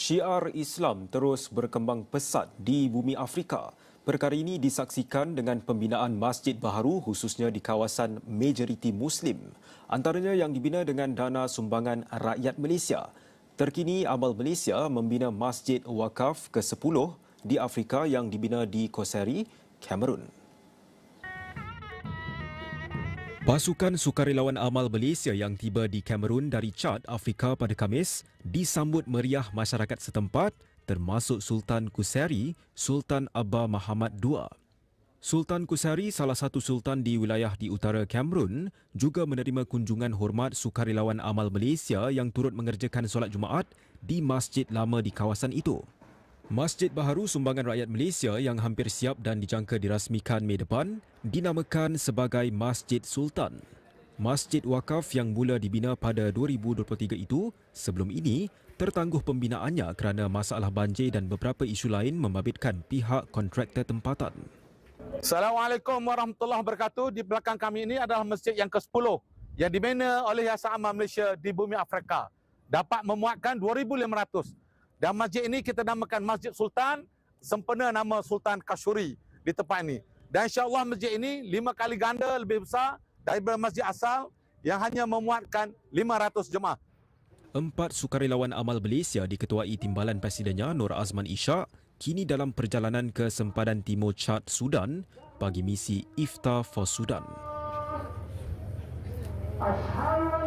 Syiar Islam terus berkembang pesat di bumi Afrika. Perkara ini disaksikan dengan pembinaan masjid baharu khususnya di kawasan majoriti Muslim. Antaranya yang dibina dengan dana sumbangan rakyat Malaysia. Terkini Amal Malaysia membina masjid wakaf ke-10 di Afrika yang dibina di Koseri, Cameroon. Pasukan sukarelawan amal Malaysia yang tiba di Kamerun dari Chad, Afrika pada Khamis disambut meriah masyarakat setempat termasuk Sultan Kuseri, Sultan Abba Muhammad II. Sultan Kuseri, salah satu sultan di wilayah di utara Kamerun, juga menerima kunjungan hormat sukarelawan amal Malaysia yang turut mengerjakan solat Jumaat di masjid lama di kawasan itu. Masjid baharu sumbangan rakyat Malaysia yang hampir siap dan dijangka dirasmikan Mei depan dinamakan sebagai Masjid Sultan. Masjid wakaf yang mula dibina pada 2023 itu sebelum ini tertangguh pembinaannya kerana masalah banjir dan beberapa isu lain membabitkan pihak kontraktor tempatan. Assalamualaikum warahmatullahi wabarakatuh. Di belakang kami ini adalah masjid yang ke-10 yang dibina oleh Yayasan Amal Malaysia di bumi Afrika. Dapat memuatkan 2,500 dan masjid ini kita namakan Masjid Sultan, sempena nama Sultan Kashuri di tempat ini. Dan insyaAllah masjid ini lima kali ganda lebih besar daripada masjid asal yang hanya memuatkan 500 jemaah. Empat sukarelawan amal Malaysia diketuai timbalan presidennya Nur Azman Ishak kini dalam perjalanan ke sempadan Timur Chad, Sudan bagi misi Iftar for Sudan. Ashhadu